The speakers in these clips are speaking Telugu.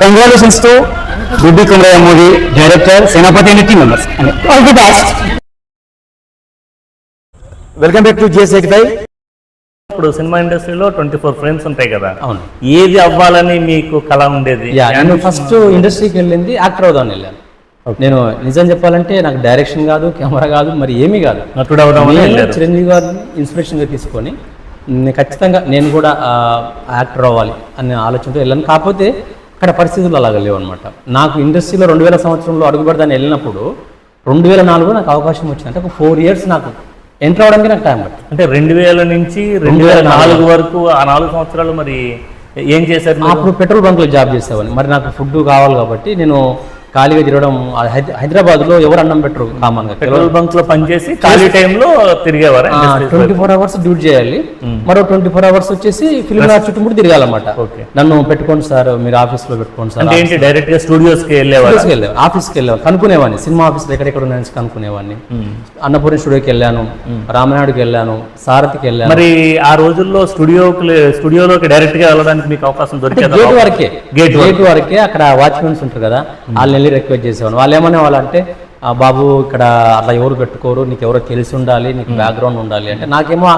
Congratulations to Biddi Kumarayya movie director Senapati and team members all the best welcome back to G ఇప్పుడు సినిమా ఇండస్ట్రీలో ట్వంటీ ఫోర్ ఫ్రేమ్స్ ఉంటాయి కదా. అవును. ఏది అవ్వాలని మీకు కళ ఉండేది? యా నేను ఫస్ట్ ఇండస్ట్రీకి వెళ్ళింది యాక్టర్ అవుదామని వెళ్ళాను. నేను నిజం చెప్పాలంటే నాకు డైరెక్షన్ కాదు కెమెరా కాదు మరి ఏమీ కాదు. నటుడు అవుదామని నేను వెళ్ళారు. చిరంజీవి గారిని ఇన్స్పిరేషన్గా తీసుకొని నేను ఖచ్చితంగా నేను కూడా ఆ, యాక్టర్ అవ్వాలి అనే ఆలోచనతో వెళ్ళాను. కాకపోతే అక్కడ పరిస్థితులు అలాగ లేవు అనమాట నాకు ఇండస్ట్రీలో రెండు వేల సంవత్సరంలో అడుగుపెడదాన్ని వెళ్ళినప్పుడు రెండు వేల నాలుగులో నాకు అవకాశం వచ్చింది అంటే ఒక ఫోర్ ఇయర్స్ నాకు ఎంటర్ అవడానికి నాకు టైం పట్టింది. అంటే రెండు వేల నుంచి రెండు వేల నాలుగు వరకు ఆ నాలుగు సంవత్సరాలు మరి ఏం చేశారు? అప్పుడు పెట్రోల్ బంక్లో జాబ్ చేసేవాడిని. మరి నాకు ఫుడ్ కావాలి కాబట్టి నేను ఖాళీగా తిరగడం హైదరాబాద్లో ఎవరు అన్నం పెట్టరు కామన్గా. పెట్రోల్ బంక్లో పనిచేసి ఖాళీ టైంలో తిరిగేవారా ట్వంటీ ఫోర్ అవర్స్ డ్యూటీ చేయాలి. మరో ట్వంటీ ఫోర్ అవర్స్ వచ్చేసి ఫిల్మ్ నగర్ చుట్టుముట్టు తిరగాలన్నమాట. ఓకే. నన్ను పెట్టుకోండి సార్ మీరు ఆఫీస్లో పెట్టుకోండి సార్. ఏంటి డైరెక్ట్గా స్టూడియోస్కి వెళ్ళేవారా? ఆఫీస్కి వెళ్ళాను కనుక్కునేవాడిని. సినిమా ఆఫీస్లో ఎక్కడెక్కడ ఉన్నాయని కనుక్కునేవాడిని. అన్నపూర్ణ స్టూడియోకి వెళ్ళాను. రామనాయుడుకి వెళ్ళాను. సారథికి వెళ్ళాను. మరి ఆ రోజుల్లో స్టూడియోకి స్టూడియోలోకి డైరెక్ట్గా వెళ్ళడానికి మీకు అవకాశం దొరికేదా? గేట్ వరకే. గేట్ వరకే. అక్కడ వాచ్మెన్స్ ఉంటారు కదా వాళ్ళని వెళ్ళి రిక్వెస్ట్ చేసేవాను వాళ్ళు ఏమనే వాళ్ళు అంటే "ఆ, బాబు ఇక్కడ అట్లా ఎవరు పెట్టుకోరు నీకు ఎవరో తెలిసి ఉండాలి నీకు బ్యాక్గ్రౌండ్ ఉండాలి. అంటే నాకేమో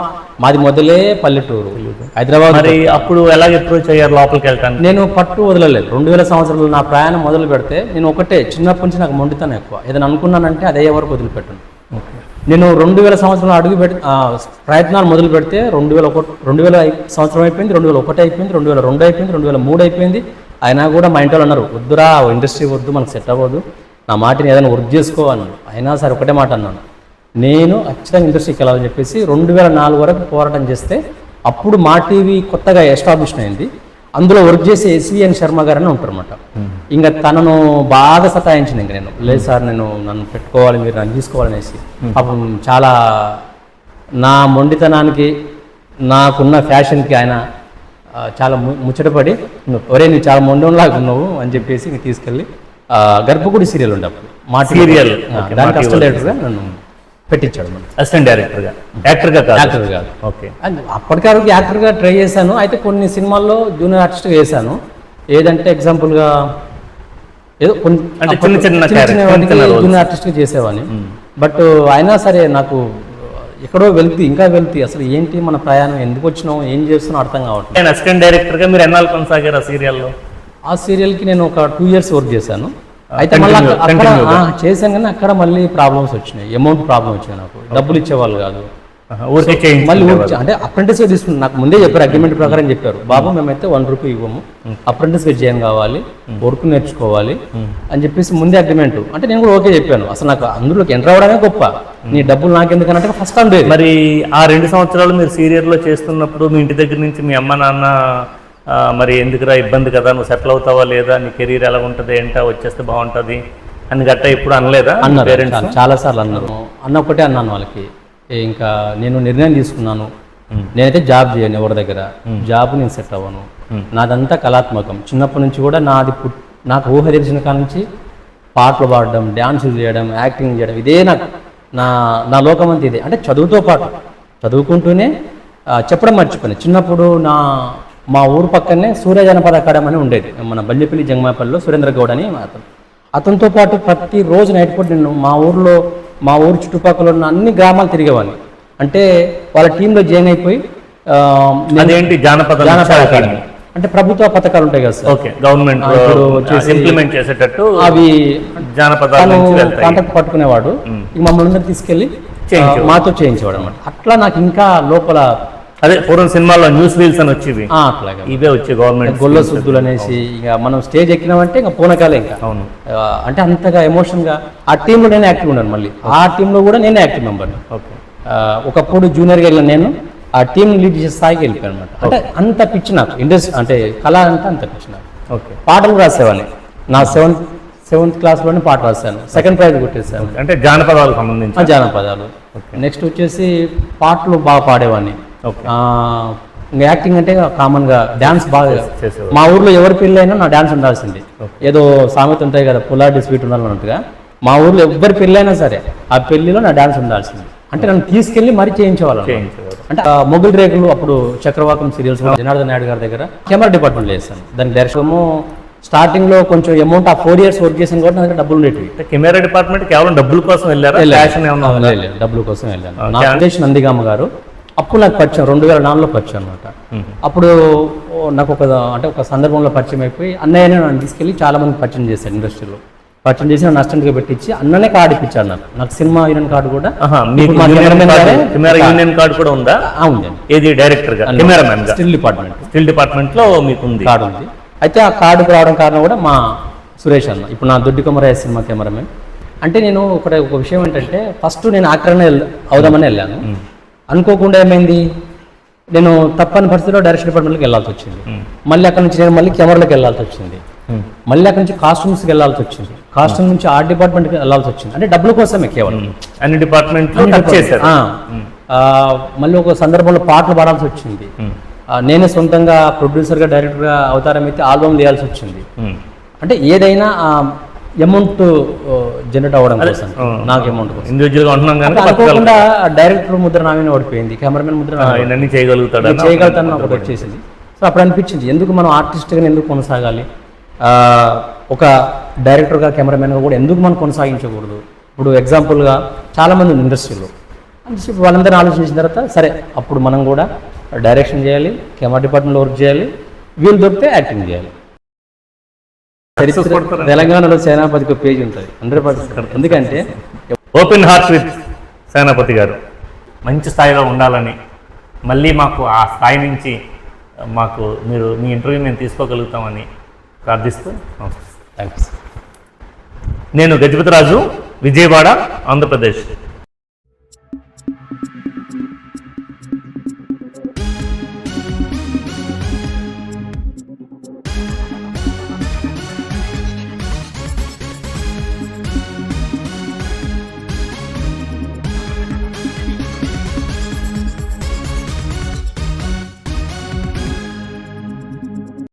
మాది మొదలే పల్లెటూరు. హైదరాబాద్ మరి అప్పుడు ఎలాగ అప్రోచ్ అయ్యారు లోపలికి వెళ్ళటానికి? నేను పట్టు వదలలేదు. రెండు వేల సంవత్సరాలు నా ప్రయాణం మొదలు పెడితే నేను ఒకటే చిన్నప్పటి నుంచి నాకు మొండితనం ఎక్కువ. ఏదైనా అనుకున్నానంటే అదే ఎవరికి వదిలిపెట్టను. నేను రెండు వేల సంవత్సరంలో అడుగు పెట్టి ఆ, ప్రయత్నాలు మొదలు పెడితే రెండు వేల ఒకటి రెండు వేల సంవత్సరం అయిపోయింది రెండు వేల ఒకటి అయిపోయింది రెండు వేల రెండు అయిపోయింది రెండు వేల మూడు అయిపోయింది. అయినా కూడా మా ఇంట్లో అన్నారు వద్దురా ఇండస్ట్రీ వద్దు మనకు సెట్ అవ్వదు. నా మాటని ఏదైనా వర్క్ చేసుకో అన్నాడు. అయినా సరే ఒకటే మాట అన్నాను. నేను ఖచ్చితంగా ఇండస్ట్రీకి వెళ్ళాలని చెప్పేసి రెండు వేల నాలుగు వరకు పోరాటం చేస్తే అప్పుడు మా టీవీ కొత్తగా ఎస్టాబ్లిష్ అయింది. అందులో వర్క్ చేసే ఎస్విఎన్ శర్మ గారు అని ఉంటారన్నమాట. ఇంకా తనను బాగా సతాయించింది ఇంక నేను. లేదు సార్ నేను నన్ను పెట్టుకోవాలి మీరు నన్ను తీసుకోవాలనేసి. పాపం చాలా నా మొండితనానికి నాకున్న ఫ్యాషన్కి ఆయన చాలా ముచ్చటపడి ఒరే నువ్వు చాలా మొండంలాగా ఉన్నావు అని చెప్పేసి తీసుకెళ్ళి గర్భగుడి సీరియల్ ఉండే మా Okay, దానికి అసిస్టెంట్ డైరెక్టర్గా నన్ను పెట్టించాడు అసిస్టెంట్ డైరెక్టర్గా యాక్టర్గా కాదు. యాక్టర్ కాదు. ఓకే. అండ్ అప్పటికరకు యాక్టర్గా ట్రై చేశాను. అయితే కొన్ని సినిమాల్లో జూనియర్ ఆర్టిస్ట్గా వేశాను. ఏదంటే ఎగ్జాంపుల్గా ఏదో కొన్ని చిన్న చిన్న. జూనియర్ ఆర్టిస్ట్గా చేసేవాడిని. బట్ అయినా సరే నాకు ఎక్కడో వెళ్తే ఇంకా వెళ్తే. అసలు ఏంటి మన ప్రయాణం? ఎందుకు వచ్చినాం ఏం చేస్తున్నాం అర్థం కావట్లేదు. నేను అసిస్టెంట్ డైరెక్టర్గా మీరు ఎన్నాళ్ళు కొనసాగారు ఆ సీరియల్లో? ఆ సీరియల్కి నేను ఒక టూ ఇయర్స్ వర్క్ చేశాను. అయితే మళ్ళీ అక్కడ చేశాను కానీ అక్కడ మళ్ళీ ప్రాబ్లమ్స్ వచ్చినాయి. అమౌంట్ ప్రాబ్లం వచ్చినాయి నాకు. డబ్బులు ఇచ్చేవాళ్ళు కాదు. మళ్ళీ అంటే అప్రెంటిస్గా తీసుకున్నాను నాకు ముందే చెప్పారు అగ్రిమెంట్ ప్రకారం చెప్పారు. బాబు మేమైతే వన్ రూపీ ఇవ్వము. అప్రెంటిస్గా చేయడం కావాలి. వర్క్ నేర్చుకోవాలి. అని చెప్పేసి ముందే అగ్రిమెంట్ అంటే నేను కూడా ఓకే చెప్పాను. అసలు నాకు అందులోకి ఎంటర్ అవ్వడమే గొప్ప. నీ డబ్బులు నాకెందుకనంటే ఫస్ట్ టైం లేదు. మరి ఆ రెండు సంవత్సరాలు మీరు సీరియల్లో చేస్తున్నప్పుడు మీ ఇంటి దగ్గర నుంచి మీ అమ్మ నాన్న మరి ఎందుకురా ఇబ్బంది కదా? నువ్వు సెటిల్ అవుతావా లేదా? నీ కెరీర్ ఎలా ఉంటుంది? ఏంటా? వచ్చేస్తే బాగుంటుంది? అని గట్ట ఇప్పుడు అనలేదా అన్నారు. పేరెంట్స్ చాలా- సార్లు అన్నారు. అన్న ఒకటే అన్నాను వాళ్ళకి. ఇంకా నేను నిర్ణయం తీసుకున్నాను. నేనైతే జాబ్ చేయను ఎవరి దగ్గర. జాబ్ నేను సెట్ అవ్వను. నాదంతా కళాత్మకం. చిన్నప్పటి నుంచి కూడా నాది పుట్ నాకు ఊహ తెలిసిన కాడ నుంచి పాటలు పాడడం డ్యాన్సులు చేయడం యాక్టింగ్ చేయడం ఇదే నాకు నా నా లోకం అంతా ఇదే. అంటే చదువుతో పాటు చదువుకుంటూనే చెప్పడం మర్చిపోయాను. చిన్నప్పుడు నా మా ఊరు పక్కనే సూర్య జనపద అకాడమీ అని ఉండేది. మన బల్లిపల్లి జంగమాపల్లిలో సురేంద్ర గౌడ్ అని అతను. అతనితో పాటు ప్రతి రోజు నైట్ పూట నేను మా ఊర్లో మా ఊరు చుట్టుపక్కల ఉన్న అన్ని గ్రామాలు తిరిగేవాడిని అంటే వాళ్ళ టీంలో జాయిన్ అయిపోయి అదేంటి? జానపద జానపద అకాడమీ. అంటే ప్రభుత్వ పథకాలు ఉంటాయి కదా సార్. ఓకే. గవర్నమెంట్ ఇంప్లిమెంట్ చేసేటట్టు అవి వెళ్తాయి. కాంటాక్ట్ పట్టుకునేవాడు. ఇక మమ్మల్ని అందరూ తీసుకెళ్ళి మాతో చేయించేవాడు అనమాట అట్లా నాకు ఇంకా లోపల అదే పూర్వం సినిమాల్లో న్యూస్ వీల్స్ అని వచ్చేవి. అట్లాగా. ఇవే వచ్చే గవర్నమెంట్ గొల్ల శుద్ధులు అనేసి ఇక మనం స్టేజ్ ఎక్కినామంటే ఇంకా పూనకాలే ఇంకా. అవును. అంటే అంతగా ఎమోషన్గా ఆ టీంలో నేను యాక్టివ్ ఉన్నాను మళ్ళీ. ఆ టీంలో కూడా నేనే యాక్టివ్ మెంబర్ని. ఓకే. ఒకప్పుడు జూనియర్గా వెళ్ళిన నేను ఆ టీం లీడ్ చేసే స్థాయికి వెళ్ళిపోయాను అనమాట అంటే అంత పిచ్చి నాకు. ఇండస్ట్రీ అంటే కళ అంటే అంత పిచ్చి నాకు. ఓకే. పాటలు రాసేవాడిని. నా సెవెంత్ సెవెంత్ క్లాస్లోనే పాట రాశాను. సెకండ్ ప్రైజ్ కొట్టేశాను. అంటే జానపదాలకు సంబంధించి జానపదాలు. నెక్స్ట్ వచ్చేసి పాటలు బాగా పాడేవాడిని. ఇంకా యాక్టింగ్ అంటే కామన్గా డ్యాన్స్ బాగా. మా ఊర్లో ఎవరి పెళ్ళి అయినా నా డ్యాన్స్ ఉండాల్సింది. ఏదో సామెత ఉంటాయి కదా పుల్లాడి స్వీట్ ఉండాలన్నట్టుగా మా ఊర్లో ఎవరి పెళ్ళి అయినా సరే ఆ పెళ్ళిలో నా డ్యాన్స్ ఉండాల్సింది. అంటే నన్ను తీసుకెళ్ళి మరీ చేయించేవాళ్ళు అంటే మొగుల్ రేకులు అప్పుడు చక్రవాకం సీరియల్స్ జనార్దన్ నాయుడు గారి దగ్గర కెమెరా డిపార్ట్మెంట్లో చేశాను దానికి డైరెక్షన్ స్టార్టింగ్లో కొంచెం అమౌంట్ ఆ ఫోర్ ఇయర్స్ వర్క్ చేసిన కూడా నా దగ్గర డబ్బులు ఉండేటివి. అంటే కెమెరా డిపార్ట్మెంట్ కేవలం డబ్బుల కోసం వెళ్ళారా? డబ్బుల కోసం వెళ్ళాను. నా ఉద్దేశ్ నందిగామ గారు అప్పుడు నాకు పరిచయం రెండు వేల నాలుగులో పరిచయం అనమాట అప్పుడు నాకు ఒక అంటే ఒక సందర్భంలో పరిచయం అయిపోయి అన్నయ్యనే నన్ను తీసుకెళ్ళి చాలా మంది పరిచయం చేశాను ఇండస్ట్రీలో. పరిచయం చేసి నన్ను అసిస్టెంట్గా పెట్టించి అన్ననే కార్డు ఇప్పించాడు నాకు నాకు సినిమా యూనియన్ కార్డు కూడా యూనియన్ కార్డు- కార్డు కూడా ఉందా? ఉందండి. ఏది డైరెక్టర్గా కెమెరామెన్ స్టిల్ డిపార్ట్మెంట్. స్టిల్ డిపార్ట్మెంట్లో మీకు ఉంది. కార్డు ఉంది. అయితే ఆ కార్డుకు రావడం కారణం కూడా మా సురేష్ అన్న. ఇప్పుడు నా దొడ్డి కొమరయ్య సినిమా కెమెరామెన్. అంటే నేను ఒక ఒక విషయం ఏంటంటే ఫస్ట్ నేను ఆక్రమణ అవుదామని వెళ్ళాను. అనుకోకుండా ఏమైంది? నేను తప్పని పరిస్థితిలో డైరెక్షన్ డిపార్ట్మెంట్కి వెళ్ళాల్సి వచ్చింది. మళ్ళీ అక్కడ నుంచి నేను మళ్ళీ కెమెరాలకు వెళ్ళాల్సి వచ్చింది. మళ్ళీ అక్కడ నుంచి కాస్ట్యూమ్స్కి వెళ్ళాల్సి వచ్చింది. కాస్ట్యూమ్ నుంచి ఆర్ట్ డిపార్ట్మెంట్కి వెళ్ళాల్సి వచ్చింది. అంటే డబ్బుల కోసమే కేవలం. అన్ని డిపార్ట్మెంట్ మళ్ళీ ఒక సందర్భంలో పాటలు పాడాల్సి వచ్చింది. నేనే సొంతంగా ప్రొడ్యూసర్గా డైరెక్టర్గా అవతారం అయితే ఆల్బమ్ తీయాల్సి వచ్చింది. అంటే ఏదైనా అమౌంట్ జనరేట్ అవ్వడం కోసం. నాకు అమౌంట్ కోసం. ఇండివిజువల్గా ఉంటున్నాం అంటే కానీ అనుకోకుండా డైరెక్టర్ ముద్ర నా మీద ఓడిపోయింది కెమెరామెన్ ముద్ర మీద ఇవన్నీ చేయగలుగుతాడు చేయగలుగుతాను ఒకటి వచ్చేసింది. సో అప్పుడు అనిపించింది ఎందుకు మనం ఆర్టిస్ట్గా ఎందుకు కొనసాగాలి? ఆ, ఒక డైరెక్టర్గా కెమెరామెన్గా కూడా ఎందుకు మనం కొనసాగించకూడదు? ఇప్పుడు ఎగ్జాంపుల్గా చాలామంది ఉంది ఇండస్ట్రీలో. చెప్పి వాళ్ళందరూ ఆలోచించిన తర్వాత సరే అప్పుడు మనం కూడా డైరెక్షన్ చేయాలి కెమెరా డిపార్ట్మెంట్లో వర్క్ చేయాలి వీలు దొరికితే యాక్టింగ్ చేయాలి. చరిత్ర తెలంగాణలో సేనాపతికి పేజీ ఉంటుంది. హండ్రెడ్ పర్సెంట్ ఎందుకంటే open heart with Senapati garu. మంచి స్థాయిలో ఉండాలని మళ్ళీ మాకు ఆ స్థాయి నుంచి మాకు మీరు మీ ఇంటర్వ్యూ మేము తీసుకోగలుగుతామని ప్రార్థిస్తూ థ్యాంక్స్ నేను గజపతిరాజు విజయవాడ ఆంధ్రప్రదేశ్.